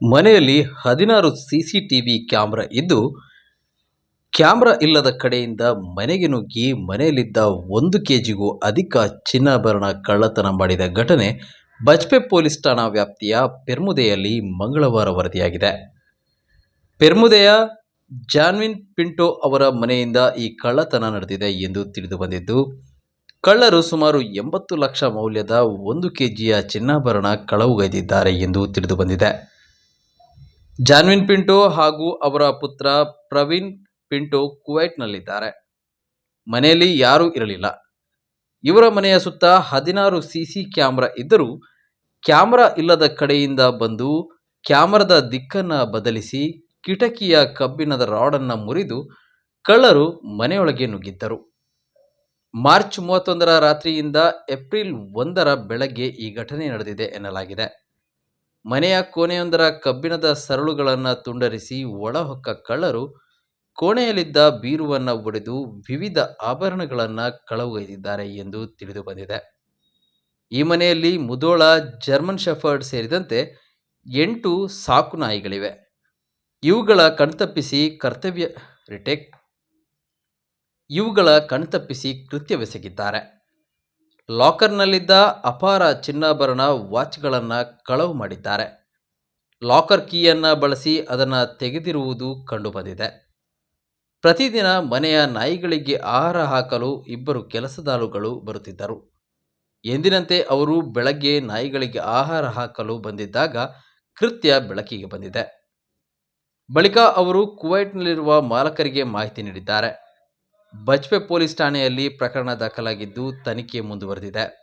ಮನೆಯಲ್ಲಿ ಹದಿನಾರು C C T V camera ಇದ್ದು, ಕ್ಯಾಮ್ರಾ ಇಲ್ಲದ ಕಡೆಯಿಂದ ಮನೆಗೆ ನುಗ್ಗಿ ಮನೆಯಲ್ಲಿದ್ದ ಒಂದು ಕೆಜಿಗೂ ಅಧಿಕ ಚಿನ್ನಾಭರಣ ಕಳ್ಳತನ ಮಾಡಿದ ಘಟನೆ ಬಜ್ಪೆ ಪೊಲೀಸ್ ಠಾಣಾ ವ್ಯಾಪ್ತಿಯ ಪೆರ್ಮುದೆಯಲ್ಲಿ ಮಂಗಳವಾರ ವರದಿಯಾಗಿದೆ. ಪೆರ್ಮುದೆಯ ಜಾನ್ವಿನ್ ಪಿಂಟೋ ಅವರ ಮನೆಯಿಂದ ಈ ಕಳ್ಳತನ ನಡೆದಿದೆ ಎಂದು ತಿಳಿದು ಬಂದಿದ್ದು, ಕಳ್ಳರು ಸುಮಾರು ಎಂಬತ್ತು ಲಕ್ಷ ಮೌಲ್ಯದ ಒಂದು ಕೆ ಜಿಯ ಚಿನ್ನಾಭರಣ ಕಳವುಗೈದಿದ್ದಾರೆ ಎಂದು ತಿಳಿದು ಬಂದಿದೆ. ಜಾನ್ವಿನ್ ಪಿಂಟೋ ಹಾಗೂ ಅವರ ಪುತ್ರ ಪ್ರವೀಣ್ ಪಿಂಟೋ ಕುವೈಟ್ನಲ್ಲಿದ್ದಾರೆ. ಮನೆಯಲ್ಲಿ ಯಾರೂ ಇರಲಿಲ್ಲ. ಇವರ ಮನೆಯ ಸುತ್ತ ಹದಿನಾರು ಸಿಸಿ ಕ್ಯಾಮ್ರಾ ಇದ್ದರೂ ಕ್ಯಾಮ್ರಾ ಇಲ್ಲದ ಕಡೆಯಿಂದ ಬಂದು ಕ್ಯಾಮರಾದ ದಿಕ್ಕನ್ನು ಬದಲಿಸಿ ಕಿಟಕಿಯ ಕಬ್ಬಿಣದ ರಾಡನ್ನು ಮುರಿದು ಕಳ್ಳರು ಮನೆಯೊಳಗೆ ನುಗ್ಗಿದ್ದರು. ಮಾರ್ಚ್ ಮೂವತ್ತೊಂದರ ರಾತ್ರಿಯಿಂದ ಏಪ್ರಿಲ್ ಒಂದರ ಬೆಳಗ್ಗೆ ಈ ಘಟನೆ ನಡೆದಿದೆ ಎನ್ನಲಾಗಿದೆ. ಮನೆಯ ಕೋಣೆಯೊಂದರ ಕಬ್ಬಿಣದ ಸರಳುಗಳನ್ನು ತುಂಡರಿಸಿ ಒಳಹೊಕ್ಕ ಕಳ್ಳರು ಕೋಣೆಯಲ್ಲಿದ್ದ ಬೀರುವನ್ನು ಒಡೆದು ವಿವಿಧ ಆಭರಣಗಳನ್ನು ಕಳವುಗೈದಿದ್ದಾರೆ ಎಂದು ತಿಳಿದು ಬಂದಿದೆ. ಈ ಮನೆಯಲ್ಲಿ ಮುದೋಳ, ಜರ್ಮನ್ ಶೆಫರ್ಡ್ ಸೇರಿದಂತೆ ಎಂಟು ಸಾಕು ನಾಯಿಗಳಿವೆ. ಇವುಗಳ ಕಣ್ತಪ್ಪಿಸಿ ಕರ್ತವ್ಯ ರಿಟೇಕ್, ಇವುಗಳ ಕಣ್ತಪ್ಪಿಸಿ ಕೃತ್ಯವೆಸಗಿದ್ದಾರೆ. ಲಾಕರ್ನಲ್ಲಿದ್ದ ಅಪಾರ ಚಿನ್ನಾಭರಣ ವಾಚ್ಗಳನ್ನು ಕಳವು ಮಾಡಿದ್ದಾರೆ. ಲಾಕರ್ ಕೀಯನ್ನು ಬಳಸಿ ಅದನ್ನು ತೆಗೆದಿರುವುದು ಕಂಡುಬಂದಿದೆ. ಪ್ರತಿದಿನ ಮನೆಯ ನಾಯಿಗಳಿಗೆ ಆಹಾರ ಹಾಕಲು ಇಬ್ಬರು ಕೆಲಸದಾರುಗಳು ಬರುತ್ತಿದ್ದರು. ಎಂದಿನಂತೆ ಅವರು ಬೆಳಗ್ಗೆ ನಾಯಿಗಳಿಗೆ ಆಹಾರ ಹಾಕಲು ಬಂದಿದ್ದಾಗ ಕೃತ್ಯ ಬೆಳಕಿಗೆ ಬಂದಿದೆ. ಬಳಿಕ ಅವರು ಕುವೈಟ್ನಲ್ಲಿರುವ ಮಾಲಕರಿಗೆ ಮಾಹಿತಿ ನೀಡಿದ್ದಾರೆ. ಬಜ್ಪೆ ಪೊಲೀಸ್ ಠಾಣೆಯಲ್ಲಿ ಪ್ರಕರಣ ದಾಖಲಾಗಿದ್ದು ತನಿಖೆ ಮುಂದುವರೆದಿದೆ.